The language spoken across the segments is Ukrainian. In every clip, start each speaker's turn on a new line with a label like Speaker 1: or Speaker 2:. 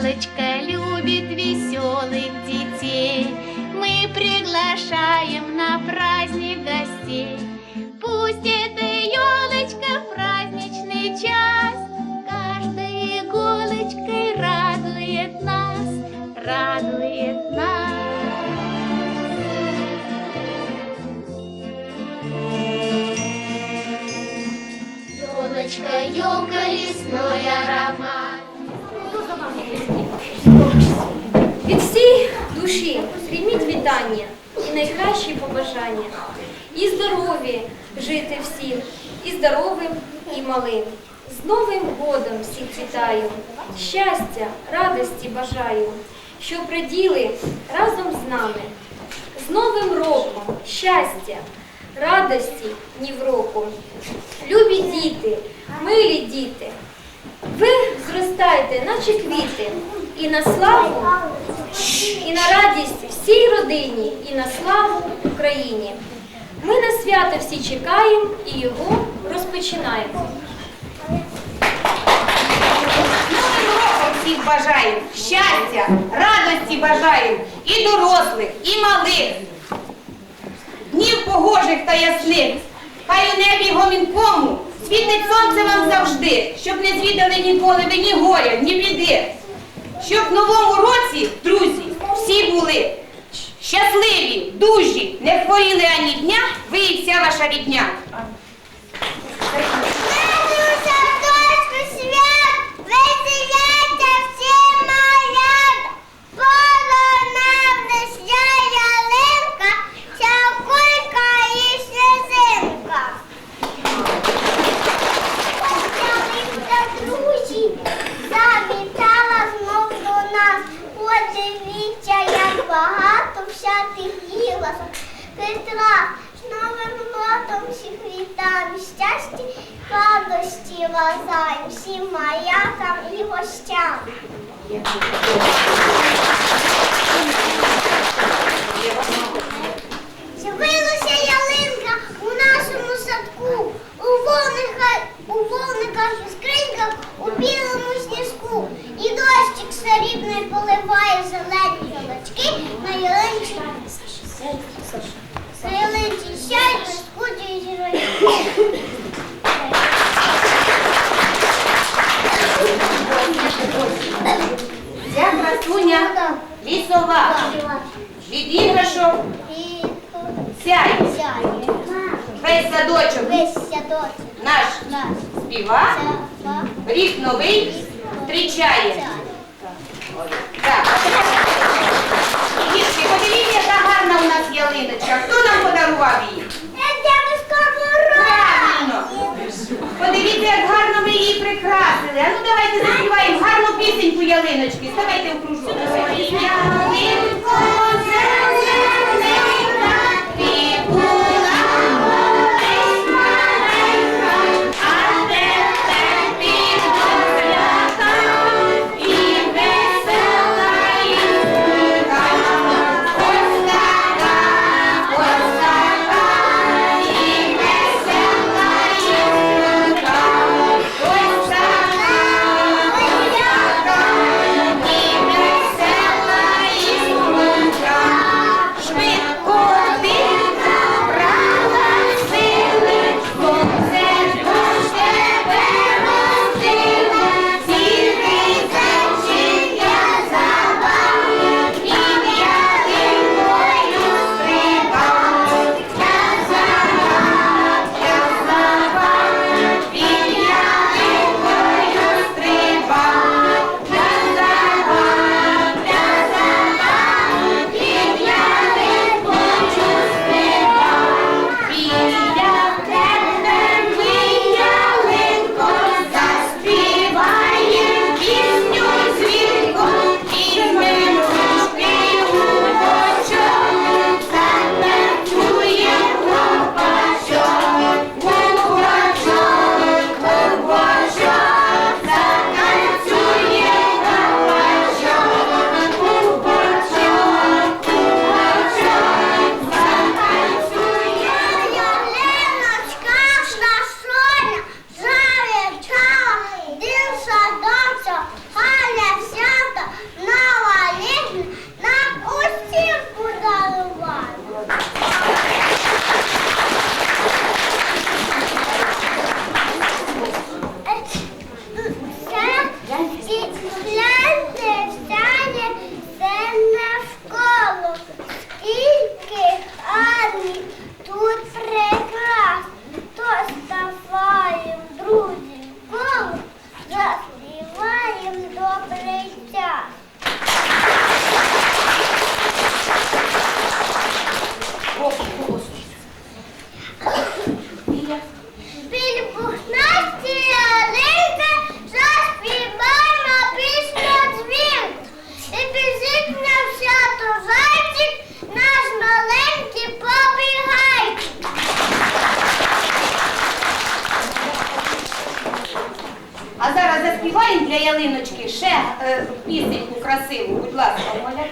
Speaker 1: Елочка любит веселых детей. Мы приглашаем на праздник гостей. Пусть эта елочка в праздничный час каждой иголочкой радует нас, радует нас. Елочка, елка, лесной аромат.
Speaker 2: Від всієї душі прийміть вітання і найкращі побажання. І здорові жити всім, і здоровим, і малим. З Новим годом всіх вітаю, щастя, радості бажаю, щоб приділи разом з нами. З Новим роком, щастя, радості ні в року. Любі діти, милі діти, ви зростайте, наче квіти, і на славу, і на радість всій родині, і на славу Україні. Ми на свято всі чекаємо і його розпочинаємо.
Speaker 3: Всіх бажаю щастя, радості бажаю і дорослих, і малих. Днів погожих та ясних. Хай у небі гомінкому світить сонце вам завжди, щоб не звідали ніколи ви ні горя, ні біди. Щоб в новому році, друзі, всі були щасливі, дужі, не хворіли ані дня, ви і вся ваша рідня.
Speaker 1: Радуйся, дочку, свят, веселяться всі малята. Полона весня ялинка, чакулька і слезинка. Ялинка, друзі, завітала знов до нас. Подивіться, як багато всяких гілок. Петра, з новим роком всіх вітаємо, щастя, радості бажаємо всім маякам і гостям. З'явилася ялинка у нашому садку, у вовниках, у вовниках і скриньках, у білому сніжку. І дощик срібний поливає зелені гілочки на ялинці.
Speaker 3: Лісова. Від іграшок сяє. Весь садочок
Speaker 1: Весь сядочок
Speaker 3: наш
Speaker 1: наш.
Speaker 3: співа, рік новий зустрічає. Так. Дітки, подивіться, яка гарна у нас ялиночка. Хто нам подарував її? Правильно. Подивіться, як гарно ми її прикрасили. А ну давайте заспіваємо гарну пісеньку ялиночки. Ставайте в кружок. Ялинко, ялиночки ще е, пісеньку красиву. Будь ласка, умолять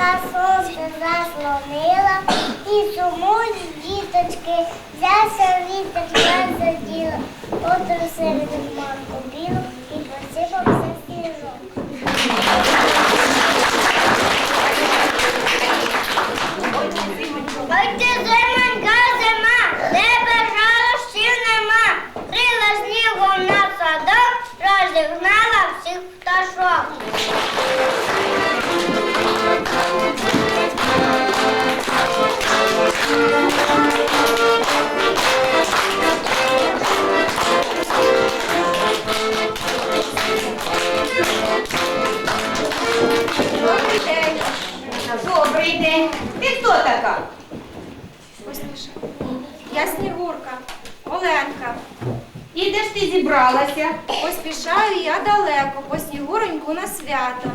Speaker 1: Марка сонце заслонила, і сумують діточки, взявся вітер, взявся діло,
Speaker 4: Поспішаю я далеко, по снігуроньку на свято.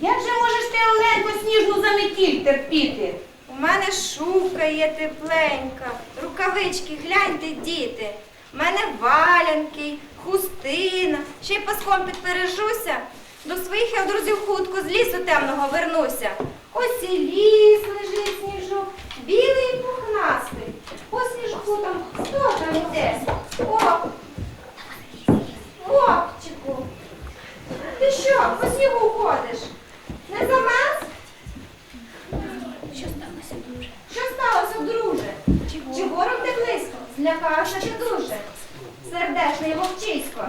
Speaker 3: Як же можеш ти, Оленко, сніжну заметіль терпіти?
Speaker 4: У мене шубка є тепленька, рукавички, гляньте, діти. У мене валянки, хустина, ще й паском підпережуся. До своїх я, друзів, хутко з лісу темного вернуся. Ось і ліс лежить сніжок, білий і пухнастий. По сніжку там хто там іде? О! Хлопчику! Ти що, по снігу ходиш? Не замерз? Що сталося, друже? Чи ворог де близько? Злякався ти дуже. Сердешний вовчисько.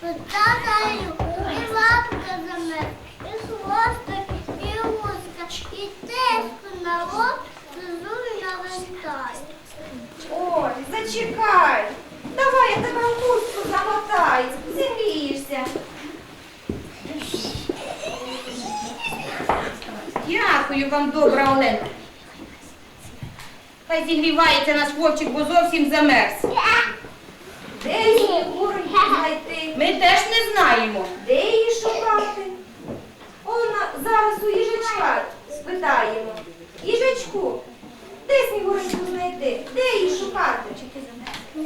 Speaker 1: Питаю, і лапка замер, і хвостик, і вузка, і теску на лоб, зузуль навертаю.
Speaker 4: Ой, зачекай. Давай я тебе в хустку замотаю, зігрієшся.
Speaker 3: Дякую вам, добра Оленка. Хай зігрівається наш хлопчик, бо зовсім замерз.
Speaker 4: Де її знайти?
Speaker 3: Ми теж не знаємо.
Speaker 4: Де її шукати? Вона зараз у їжачка спитаємо. Їжачку, де снігурочку знайти? Де її шукати?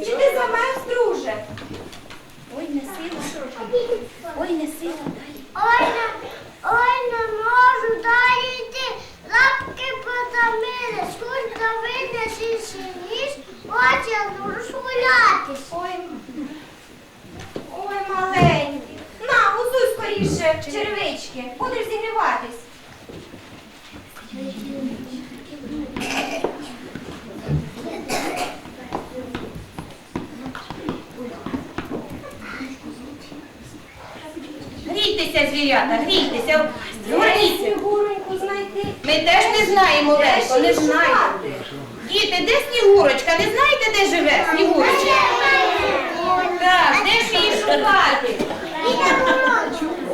Speaker 4: Чи ти замерз, друже?
Speaker 5: Ой, не сила. Ой, не сила.
Speaker 1: Ой, не, ой, не можу далі йти, лапки потомили, скулька винесе ніж, очі я буду гулятись.
Speaker 4: Ой, ой, маленький. На, гузуй скоріше черевички. Будеш зігріватись.
Speaker 3: Грійтеся, звірята, грійтеся.
Speaker 4: Де
Speaker 3: Згорніться.
Speaker 4: снігурочку знайти?
Speaker 3: Ми теж не знаємо,
Speaker 4: Де
Speaker 3: Оленко,
Speaker 4: ж
Speaker 3: не
Speaker 4: її
Speaker 3: знаємо.
Speaker 4: шукати?
Speaker 3: Діти, де Снігурочка? Не знаєте, де живе Снігурочка? Так, де ж її шукати?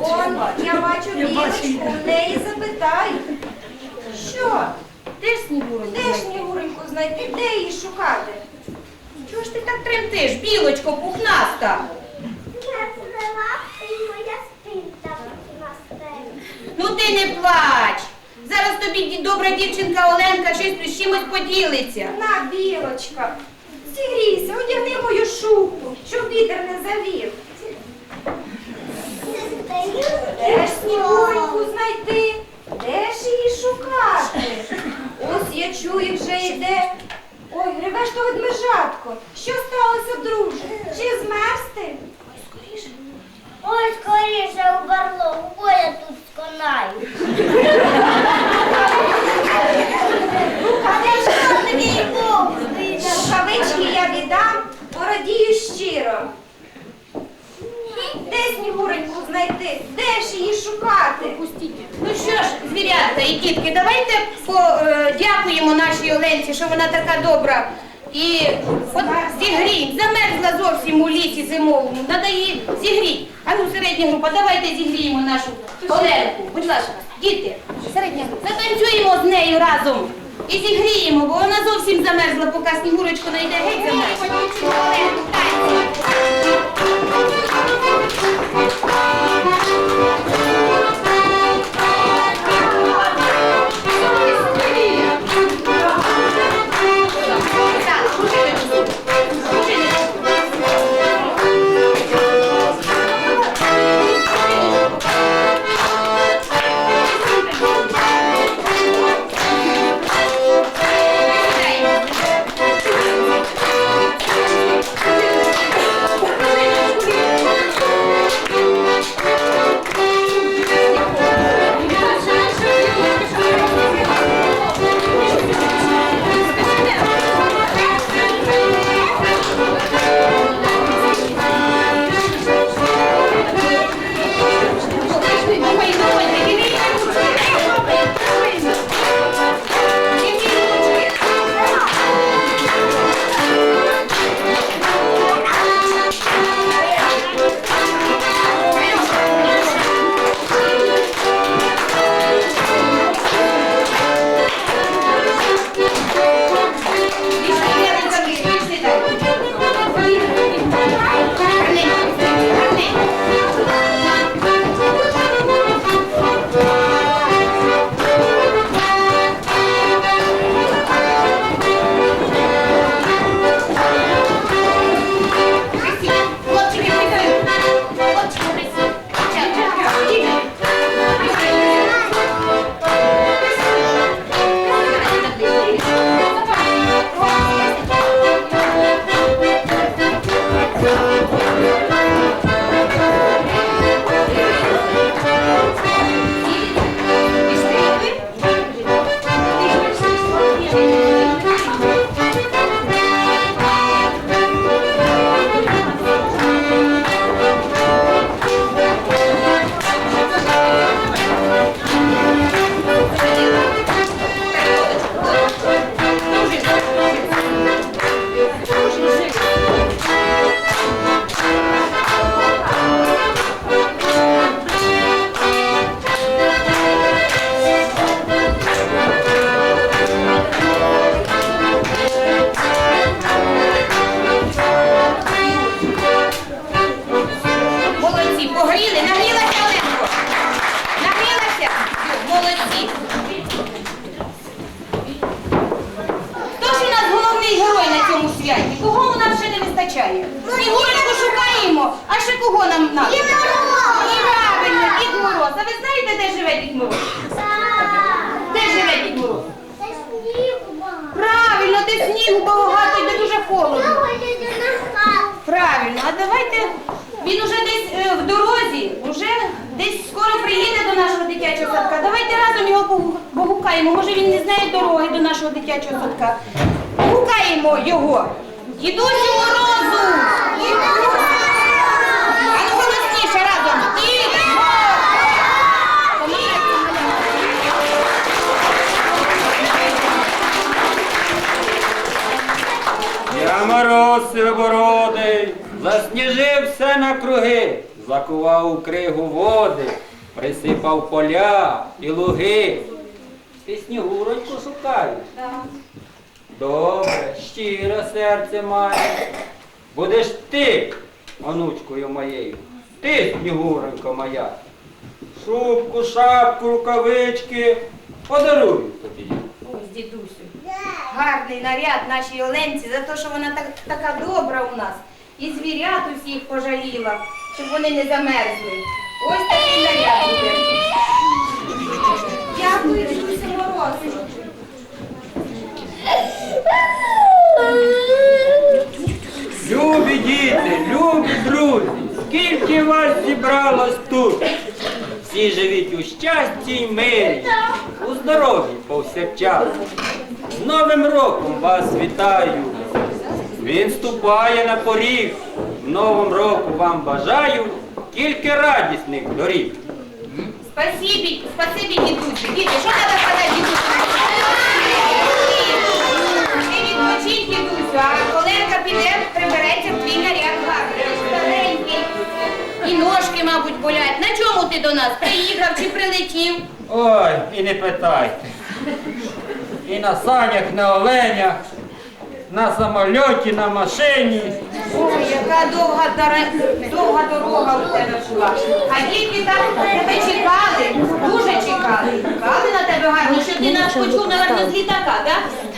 Speaker 4: Он, я бачу білочку, в неї запитай. Що?
Speaker 3: Де ж Снігуренька?
Speaker 4: Де ж Снігуреньку знайти? Де її шукати?
Speaker 3: Чого ж ти так тремтиш, білочко пухнаста? Ну ти не плач. Зараз тобі добра дівчинка Оленка щось з чимось поділиться.
Speaker 4: На, білочка, зігрійся, одягни мою шубку, щоб вітер не завів. Де ж Снігуреньку знайти? Де ж її шукати? Ось я чую, вже йде. Ой, гребеш то ведмежатко. Що сталося, друже? Чи змерз ти?
Speaker 1: Ой, скоріше у барлогу, бо я тут Такий був.
Speaker 4: Рукавички я віддам, порадію щиро. Де Снігуреньку знайти? Де ж її шукати?
Speaker 3: Ну що ж, звірятка і дітки, давайте подякуємо нашій Оленці, що вона така добра. І от зігрій, замерзла зовсім у лісі зимовому. Надо її. А ну, середня група, давайте зігріємо нашу Оленку. Будь ласка, діти, середня група, затанцюємо з нею разом. І зігріємо, бо вона зовсім замерзла, поки снігурочку знайде геть замерзла. А давайте він уже десь е, в дорозі, вже десь скоро приїде до нашого дитячого садка. Давайте разом його погу- погукаємо. Може він не знає дороги до нашого дитячого садка. Погукаємо його. Дідусю морозу! А!
Speaker 6: Я мороз сивобородий, Засніжив все на круги, закував у кригу води, присипав поля і луги. Ти снігуроньку шукаєш? Добре, щире серце маєш. Будеш ти, онучкою моєю, ти, снігуронько моя. Шубку, шапку, рукавички подарую тобі.
Speaker 3: Ось, дідусю. Гарний наряд нашій Оленці за те, що вона так, така добра у нас. І звірят усіх пожаліла, щоб вони не замерзли. Ось такий наряд буде. Дякую, дідуся Мороз.
Speaker 6: Любі діти, любі друзі, скільки вас зібралось тут? Всі живіть у щасті й мирі, у здоров'ї повсякчас. З Новим роком вас вітаю. Він ступає на поріг. Новим року вам бажаю тільки радісних доріг.
Speaker 3: Спасибі, спасибі, дідусю. Діти, що треба сказати дідусю? Ти відпочинь, дідусю, а Оленка піде, прибереться в твій наряд гарний. Старенький. І ножки, мабуть, болять. На чому ти до нас? Приїхав чи прилетів?
Speaker 6: Ой, і не питайте. І на санях, на оленях, на самольоті, на машині.
Speaker 3: Ой, яка довга, довга дорога у тебе була. А діти так тебе чекали, дуже чекали. Чекали на тебе гарно, що ти нас почув, напевно, з літака, так?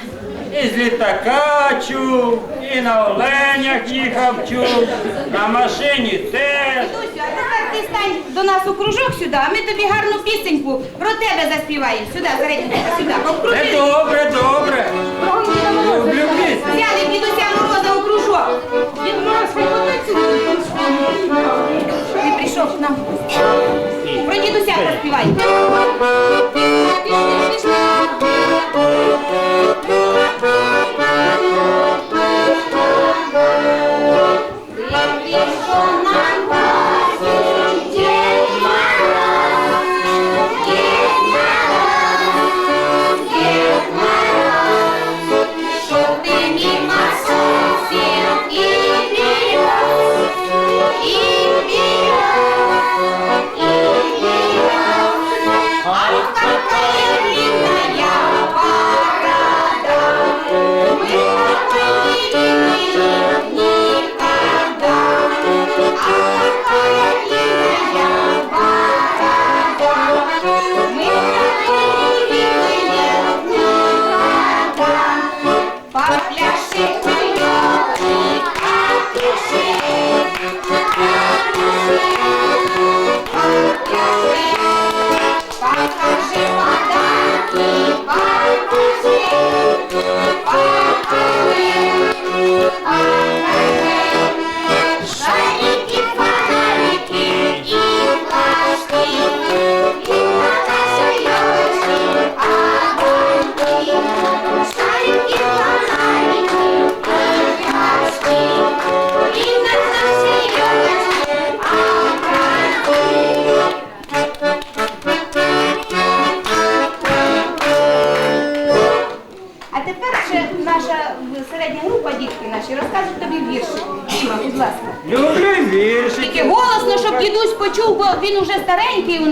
Speaker 6: І з літака чув, і на оленях їхав чув, на машині теж.
Speaker 3: Дусю, а тепер ти стань до нас у кружок сюди, а ми тобі гарну пісеньку про тебе заспіваємо. Сюди, середньо, сюди.
Speaker 6: Це добре, добре. Люблю пісню.
Speaker 3: Взяли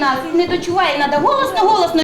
Speaker 3: нас не дочуває. Треба голосно, голосно.